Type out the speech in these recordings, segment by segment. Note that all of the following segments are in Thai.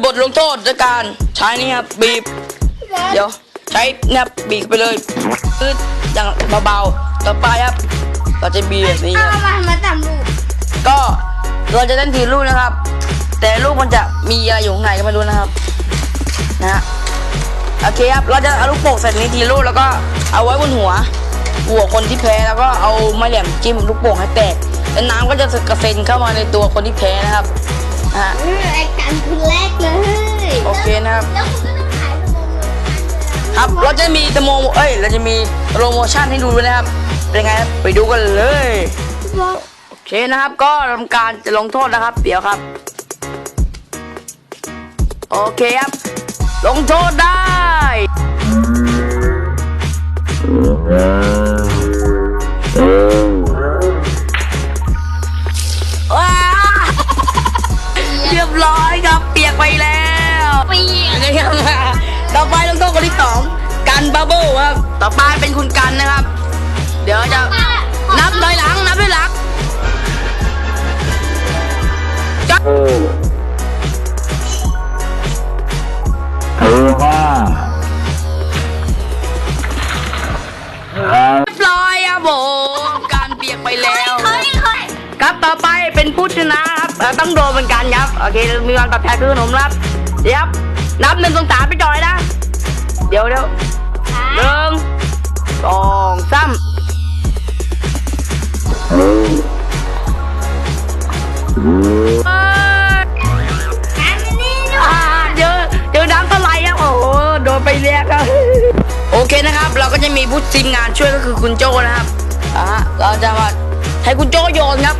บทลงโทษด้วยการใช้นี่ครับบีบ เดี๋ยวใช้เนี่ยบีบไปเลยคืออย่างเบาๆ ต่อไปครับ เราจะบีบแบบนี้เอาครับมามาตำลูกก็เราจะเล่นถือลูกนะครับ แต่ลูกมันจะมีอะไรอยู่ข้างในก็ไม่รู้นะครับ นะฮะโอเคครับ เราจะเอาลูกโป่งใส่ในนี้ทีลูกแล้วก็เอาไว้บนหัว หัวคนที่แพ้แล้วก็เอาไม้แหลมจิ้มลูกโป่งให้แตกแล้วน้ำก็จะกระเซ็นเข้ามาในตัวคนที่แพ้นะครับ นะฮะเออไอ้กันคือแรกเลยโอเคนะครับ แล้วคุณก็ต้องขายสมองเลยครับ เราจะมีสโมเอ้ย เราจะมีโปรโมชั่นให้ดูด้วยนะครับ เป็นไงครับ ไปดูกันเลย โอเคนะครับ ก็ทำการจะลงโทษนะครับ เดี๋ยวครับ โอเคครับ ลงโทษได้ รียบร้อยครับเปียกไปแล้วปีนะครับต่อไปลงโทษคนที่สองกันบับเบิ้ลครับต่อไปเป็นคุณกันนะครับ เดี๋ยวจะนับถอยหลังนับถอยหลังจับเออว่าเรียบร้อยครับผมการเปียกไปแล้วเฮ้ยเฮ้ยครับต่อไปเป็นผู้ชนะ ครับเอ่อต้องโดนเหมือนกันครับ โอเค มีวันตอบแทนคือขนมครับเดี๋ยวครับนับหนึ่งสองสามไปจอยนะ เดี๋ยวเดี๋ยวหนึ่งสองสามเออเอ้ยกันมานี่ดูอ่าเจอเจอน้ำเท่าไหร่ครับ โอ้โห โดนไปเรียกครับ โอเคนะครับ เราก็จะมีผู้ทีมงานช่วยก็คือคุณโจนะครับ อ่าฮะเราจะมาให้คุณโจโยนครับ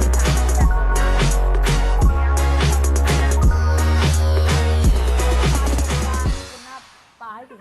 Thì